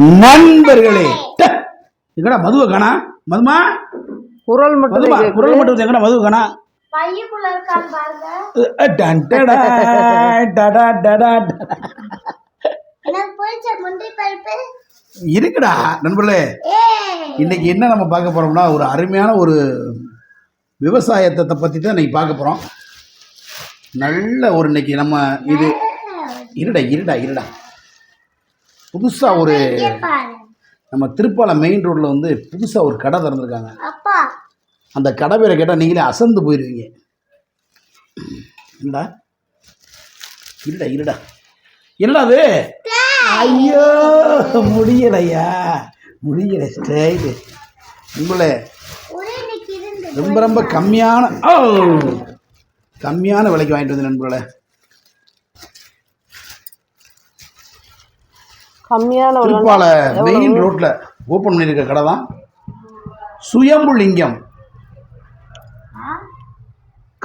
நண்பர்களே. எங்கடா மதுவை காணா? மதுமா? குரல் மட்டும் மதுமா குரல் மட்டும் எங்கடா மதுவை காணா? இருக்குடா நண்பர்களே. இன்னைக்கு என்ன நம்ம பார்க்க போறோம்னா ஒரு அருமையான ஒரு விவசாயத்தை பற்றி தான் இன்னைக்கு பார்க்க போகிறோம் நல்ல ஒரு இன்னைக்கு நம்ம இது. இருடா இருடா இருடா. புதுசாக ஒரு நம்ம திருப்பாலம் மெயின் ரோட்டில் வந்து புதுசாக ஒரு கடை திறந்துருக்காங்க. அந்த கடை பேரை கேட்டால் நீங்களே அசந்து போயிடுவீங்க என்னடா? இருடா இருடா. என்னடா அது? ஐயோ முடியலையா? முடியல ஸ்டைலு உங்களே. ரொம்ப ரொம்ப கம்மியான ஓ கம்மியான விலைக்கு வாங்கிட்டு வந்து நண்பர்களே. கம்மியான திருப்பால மெயின் ரோட்டில் ஓப்பன் பண்ணியிருக்க கடை தான். சுயம்பு லிங்கம்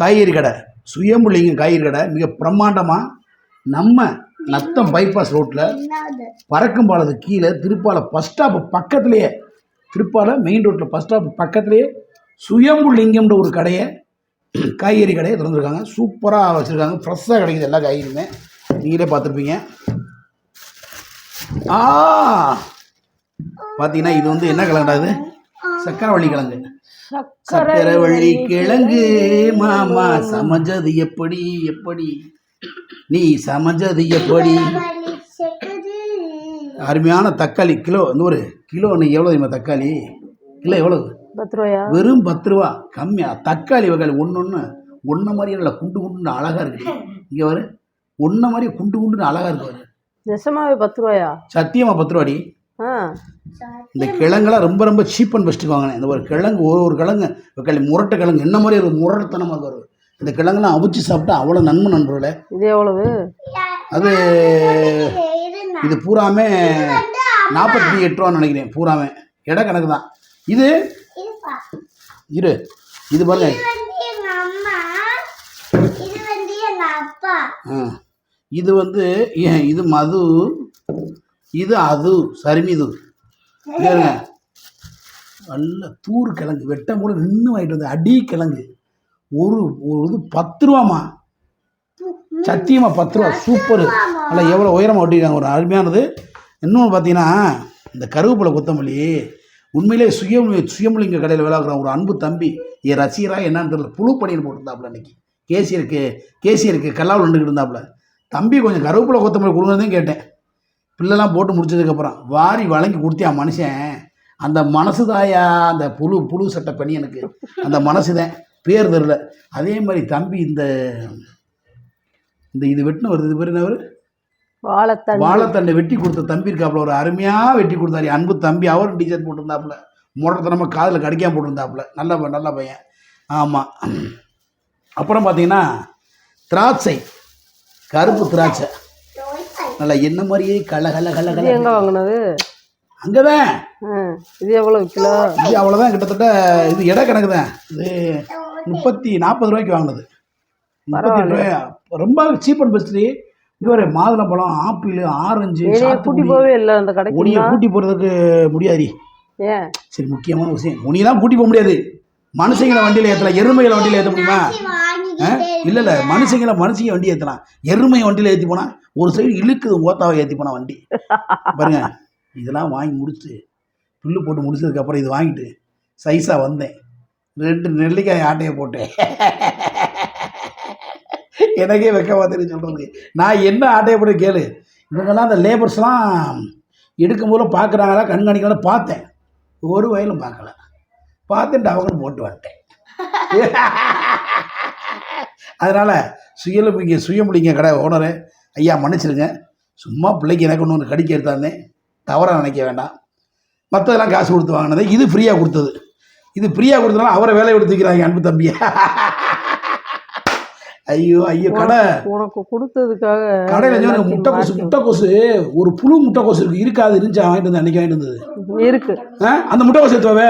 காய்கறி கடை. சுயம்பு லிங்கம் காய்கறி கடை. மிக பிரம்மாண்டமாக நம்ம நத்தம் பைபாஸ் ரோட்டில் என்னது பறக்கும் பாலத்து கீழே திருப்பால பஸ் ஸ்டாப் பக்கத்துலேயே திருப்பால மெயின் ரோட்டில் பஸ் ஸ்டாப் பக்கத்துலேயே சுயம்பு லிங்கம்ன்ற ஒரு கடையை காய்கறி கடையை திறந்துருக்காங்க. சூப்பராக வச்சுருக்காங்க. ஃப்ரெஷ்ஷாக கிடைக்குது எல்லா காய்கறியுமே. நீங்களே பார்த்துருப்பீங்க. ஆ. பார்த்தீங்கன்னா இது வந்து என்ன கிழங்குடா இது? சக்கரவள்ளி கிழங்கு. சக்கரவள்ளி கிழங்கு மாமா சமைஞ்சது எப்படி எப்படி? நீ சமைஞ்சது எப்படி? அருமையான தக்காளி கிலோ ஒரு கிலோ நீ எவ்வளோ தெரியுமா தக்காளி? கிலோ எவ்வளோ பத்து ரூபாயா? வெறும் பத்து ரூபா. கம்மியா. தக்காளி வகை ஒன்று ஒன்று ஒன்றை மாதிரி நல்லா குண்டு குண்டுன்னு அழகாக இருக்குது இங்கே வரு ஒன்றை மாதிரி குண்டு குண்டுன்னு அழகாக இருக்கு பாரு நெசமாவே பத்து ரூபாயா? சத்தியமாக பத்து ரூபாடி? இந்த கிழங்கெல்லாம் ரொம்ப ரொம்ப சீப் அண்ட் பெஸ்ட்டுக்கு வாங்கினேன். இந்த ஒரு கிழங்கு ஒரு ஒரு கிழங்கு களி முரட்டை கிழங்கு என்ன மாதிரி ஒரு முரட்டத்தனமாக வரும். இந்த கிழங்கெல்லாம் அவிச்சு சாப்பிட்டா அவ்வளோ நன்மை நண்பர்களே. இது எவ்வளவு? அது இது பூராமே நாற்பத்தி எட்டு ரூபான்னு நினைக்கிறேன் பூராமே. எடை கணக்கு தான். இது? இரு. இது பாருங்க. இது வந்து அப்பா. இது வந்து இது மது இது அது சரிமிது நல்ல தூர் கிழங்கு வெட்ட கூட நின்று வாங்கிட்டு வந்து அடி கிழங்கு. ஒரு ஒரு இது பத்து ரூபாம்மா. சத்தியமாக பத்து ரூபா சூப்பரு. நல்லா எவ்வளோ உயரமாக ஒட்டிருக்காங்க ஒரு அருமையானது. இன்னொன்று பார்த்தீங்கன்னா இந்த கருவேப்பிலை கொத்தமல்லி. உண்மையிலே சுயமுலி சுயமலிங்க கடையில் விளாக்குற ஒரு அன்பு தம்பி என் ரசிகராக என்னன்னு தெரியல. புழு பணியில் போட்டிருந்தாப்புல அன்னைக்கு. கேசியருக்கு கேசியருக்கு கல்லாவில் நின்றுக்கிட்டு இருந்தாப்புல தம்பி கொஞ்சம் கருவேப்பிலை கொத்தமல்லி கொடுங்கன்னு கேட்டேன். பிள்ளைலாம் போட்டு முடிச்சதுக்கப்புறம் வாரி வழங்கி கொடுத்தியா மனுஷன்? அந்த மனசு தாயா அந்த புழு புழு சட்டை பண்ணி எனக்கு. அந்த மனசு தான். பேர் தெரில அதே மாதிரி தம்பி இந்த இந்த இது வெட்டின வருது இது பேர் என்ன வாழைத்தண்டு. வாழைத்தண்டை வெட்டி கொடுத்த தம்பி இருக்காப்புல ஒரு அருமையாக வெட்டி கொடுத்தாரு. அன்பு தம்பி அவரும் டிஷர்ட் போட்டிருந்தாப்புல. முடத்தனமாக காதில் கடிக்காம போட்டிருந்தாப்புல. நல்ல நல்ல பையன். ஆமாம் அப்புறம் பார்த்தீங்கன்னா திராட்சை. கருப்பு திராட்சை. நல்லா என்ன மாதிரியே கல கல கல இது கல எங்க வாங்கினது? அங்கே தான் ஆ, இது எவ்வளவு கிலோ? இது அவ்வளோதான் கிட்டத்தட்ட இது எடை கணக்கு தான். இது முப்பத்தி நாற்பது ரூபாய்க்கு வாங்கினது. முப்பத்தி ரூபாய். ரொம்ப சீப் அண்ட் பெஸ்ட்ரி இது ஒரு மாதுளம்பழம் ஆப்பிள் ஆரஞ்சு கூட்டி போவே இல்லை அந்த கடைக்கு உனியை கூட்டி போகிறதுக்கு முடியாது ஏன்? சரி முக்கியமான விஷயம். உனியெல்லாம் கூட்டி போக முடியாது. மனுஷங்களை வண்டியில் ஏற்றலாம் எருமைகளை வண்டியில் ஏற்ற முடியுமா? இல்லை இல்லை. மனுஷங்களை மனுஷங்க வண்டி ஏற்றலாம் எருமையை வண்டியில் ஏற்றி போனால் ஒரு சைடு இழுக்குது ஓத்தாவை ஏற்றி போனால் வண்டி. பாருங்க இதெல்லாம் வாங்கி முடிச்சு. புல்லு போட்டு முடிச்சதுக்கப்புறம் இது வாங்கிட்டு சைஸாக வந்தேன். ரெண்டு நெல்லிக்காய் ஆட்டையை போட்டேன். எனக்கே வெக்க பார்த்துட்டு சொல்கிறது நான் என்ன ஆட்டையை போட்டு கேளு. இவங்கெல்லாம் அந்த லேபர்ஸ்லாம் எடுக்கும்போது பார்க்குறாங்களா கண்காணிக்கலாம் பார்த்தேன். ஒரு வயலும் பார்க்கல. பார்த்துட்டு அவங்களும் போட்டு வந்துட்டேன். அதனால் சுயலுமிங்க சுயமுடிங்க கடை ஓனரு ஐயா மன்னிச்சிருங்க சும்மா பிள்ளைக்கு எனக்கு ஒன்று கடிக்க எடுத்தாந்தேன் தவறாக நினைக்க வேண்டாம். மற்றதெல்லாம் காசு கொடுத்து வாங்கினது. இது ஃப்ரீயாக கொடுத்தது. இது ஃப்ரீயாக கொடுத்தனால அவரை வேலையை எடுத்துக்கிறாங்க அன்பு தம்பியா ஐயோ ஐயோ கடை. உனக்கு கொடுத்ததுக்காக கடையில் எல்லாத்தையும் முட்டைக்கோசு மாத்தி- முட்டைக்கோசு ஒரு புழு முட்டைக்கோசு இருக்கு. இருக்காது இருந்துச்சு வாங்கிட்டு வந்து அன்னைக்கு வாங்கிட்டு வந்தது. இருக்கு. அந்த முட்டைக்கோசு எடுத்துவாவே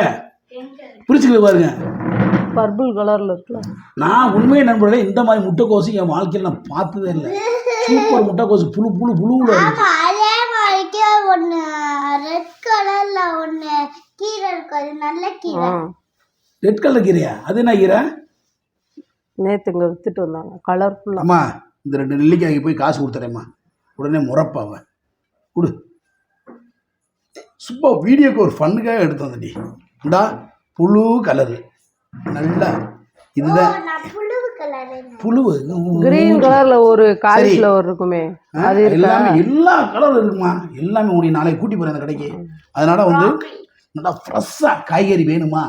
பிரிச்சுக்கிட்டு பாருங்க. பர்பிள் கலர்ல இருக்குல்ல. நான் உண்மையை நண்பர்களே இந்த மாதிரி முட்டைக்கோசு என் வாழ்க்கையில் நான் பார்த்ததே இல்லை. சூப்பர் முட்டைக்கோசு புழு புழு புழுவில் இருந்துச்சு அதே மாதிரிக்கு ஒன்று இருக்கும் அது நல்ல கீரை. ரெட் கலர் கீரையா? அது என்ன கீரை? நேற்று இங்கே வித்துட்டு வந்தாங்க. கலர்ஃபுல்லாக அம்மா இந்த ரெண்டு நெல்லிக்காய்க்கு போய் காசு கொடுத்துறேம்மா. உடனே முறப்பாவ கொடு. சும்மா வீடியோக்கு ஒரு ஃபண்ணுக்காக எடுத்து வந்துடி இந்தா புழு கலரு. நல்லா இதுதான் புழுவு கிரீன் கலர்ல ஒரு காலிஃப்ளவர் இருக்குமே. அது எல்லாமே எல்லா கலரும் இருக்குமா? எல்லாமே உனி நாளைக்கு கூட்டி போகிறேன் அந்த கடைக்கு. அதனால வந்து நல்லா ஃப்ரெஷ்ஷாக காய்கறி வேணுமா?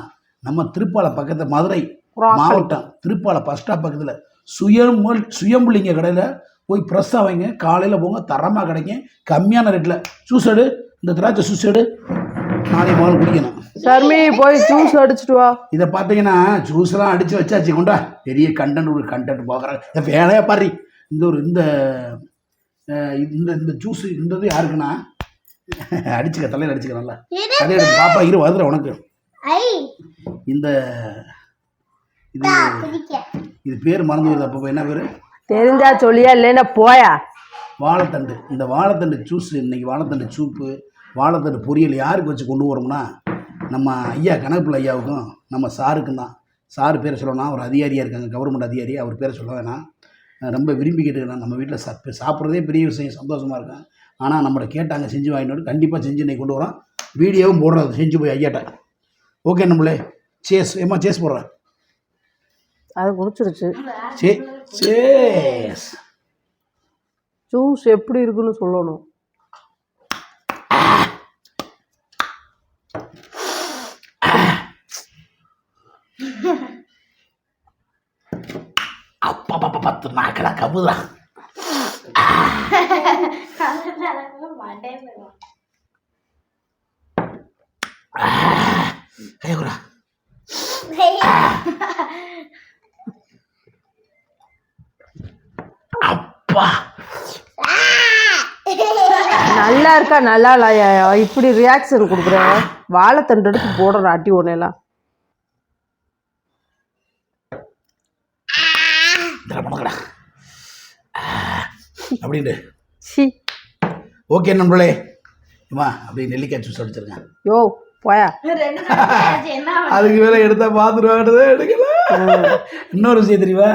நம்ம திருப்பாலை பக்கத்தில் மதுரை. மாவட்டம் திருப்பாலை பஸ் ஸ்டாப் பக்கத்தில் சுயம்புல் சுயம்புலிங்க கடையில் போய் ஃப்ரெஷ்ஷாக வைங்க. காலையில் போங்க தரமாக கிடைக்கும். கம்மியான ரேட்டில் எடு. இந்த திராட்சை ஜூஸ் எடு நாளைக்கு முதல்ல குடிக்கணும். சர்மி போய் ஜூஸ் அடிச்சிட்டு வா. இதை பார்த்தீங்கன்னா ஜூஸ்லாம் அடித்து வச்சாச்சு கொண்டா. பெரிய கண்டென்ட் ஒரு கண்டென்ட் பார்க்குறாங்க. இதை வேலையாக பாரு. இந்த ஒரு இந்த இந்த இந்த ஜூஸ் இந்த இது யாருக்குன்னா? அடிச்சுக்க தலையில் அடிச்சுக்க நல்லா. அதே பாப்பா இரு வருதுல உனக்கு. ஐ. இந்த இது இது பேர் மறந்து வருது அப்போ என்ன பேர்? தெரிஞ்சா சொல்லியா இல்லைன்னா போயா? வாழைத்தண்டு. இந்த வாழைத்தண்டு ஜூஸ் இன்னைக்கு வாழைத்தண்டு சூப்பு வாழைத்தண்டு பொரியல் யாருக்கு வச்சு கொண்டு வரோம்னா நம்ம ஐயா கணக்குப்பிள்ளை ஐயாவுக்கும் நம்ம சாருக்கும் தான். சாரு பேரை சொல்லணும் அவர் அதிகாரியாக இருக்காங்க கவர்மெண்ட் அதிகாரி அவர் பேரை சொல்ல வேணாம். ரொம்ப விரும்பிக்கிட்டு இருக்கேன் நம்ம வீட்டில் சாப் சாப்பிட்றதே பெரிய விஷயம் சந்தோஷமாக இருக்கேன் ஆனால் நம்மளை கேட்டாங்க செஞ்சு வாங்கிட்டு கண்டிப்பாக செஞ்சு இன்னைக்கு கொண்டு வரோம். வீடியோவும் போடுறோம் செஞ்சு போய் ஐயாட்ட. ஓகே நம்மளே. சேஸ் ஏம்மா சேஸ் போடுறேன் அது குடிச்சிருச்சு. சே சேஸ் ஜூஸ் எப்படி இருக்குன்னு சொல்லணும். பத்து நாக்கெல்லாம் கவுதா அப்பா. நல்லா இருக்கா நல்லா இல்லையா? இப்படி ரியாக்ஷன் கொடுக்குறேன் வாழைத்தண்டு எடுத்து போடுற அட்டி ஒன்னெல்லாம் இதில் பணக்கடா அப்படின்ட்டு சி. ஓகே நண்பர்களே. அம்மா அப்படியே நெல்லிக்காய் ஜூஸ் அடிச்சிருக்கேன். யோ போயா. அதுக்கு மேலே எடுத்தா பார்த்துருவாங்க எடுக்கல. இன்னொரு விஷயம் தெரியுமா?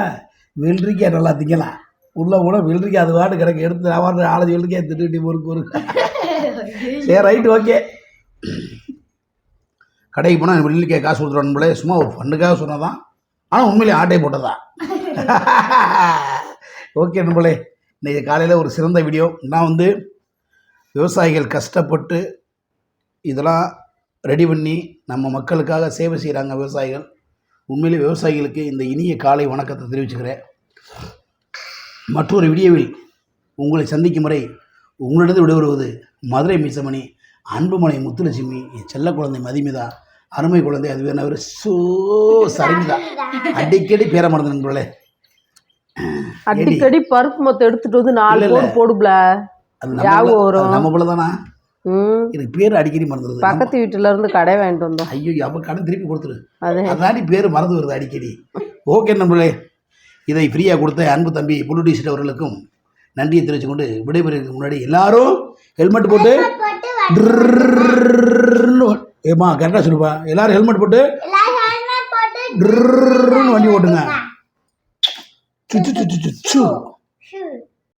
வெள்ளரிக்காய் நல்லா திங்கலாம். உள்ள கூட வெள்ளரிக்காய் அது வாட்டு கிடக்கு. எடுத்து நான் வாட்டு ஆளு வெள்ளரிக்காய் திட்டு பொறுக்கு ஒரு சரி ரைட்டு ஓகே கடைக்கு போனால் வெள்ளரிக்காய் காசு கொடுத்துருவான் நண்பர்களே. சும்மா ஒரு ஃபண்டுக்காக சொன்னதான். ஆனால் உண்மையிலே ஆட்டை போட்டதா? ஓகே நண்பர்களே இன்றைக்கி காலையில் ஒரு சிறந்த வீடியோ. நான் வந்து விவசாயிகள் கஷ்டப்பட்டு இதெல்லாம் ரெடி பண்ணி நம்ம மக்களுக்காக சேவை செய்கிறாங்க விவசாயிகள். உண்மையிலே விவசாயிகளுக்கு இந்த இனிய காலை வணக்கத்தை தெரிவிச்சுக்கிறேன். மற்றொரு வீடியோவில் உங்களை சந்திக்கும் வரை உங்களிடம் விடைபெறுவது மதுரை மீசமணி அன்புமலை முத்துலட்சுமி என் செல்ல குழந்தை மதிமிதா. அருமை குழந்தை அது வேணும் அவர் சோ சரிமிதா அடிக்கடி பேர மறந்து நண்பர்களே அடிக்கடி பருப்பு மொத்தம் எடுத்துட்டு வந்து நாலு. போடு போடுப்ல அது ஞாபகம் நம்ம வரும். நம்ம போல தானா? ம். எனக்கு பேர் அடிக்கடி மறந்துடுது பக்கத்து வீட்டுல இருந்து கடை வாங்கிட்டு வந்தோம். ஐயோ அப்போ கடன் திருப்பி கொடுத்துரு. அது. அதாண்டி பேர் மறந்து வருது அடிக்கடி. ஓகே நண்பர்களே. இதை ஃப்ரீயாக கொடுத்த அன்பு தம்பி புல்லு டிஷர்ட் அவர்களுக்கும் நன்றியை தெரிவித்துக் கொண்டு விடைபெறுவதற்கு முன்னாடி எல்லாரும் ஹெல்மெட் போட்டு ஏம்மா கரெக்டாக சொல்லுப்பா. எல்லாரும் ஹெல்மெட் போட்டு வண்டி ஓட்டுங்க. சு சு சு சு சு சு.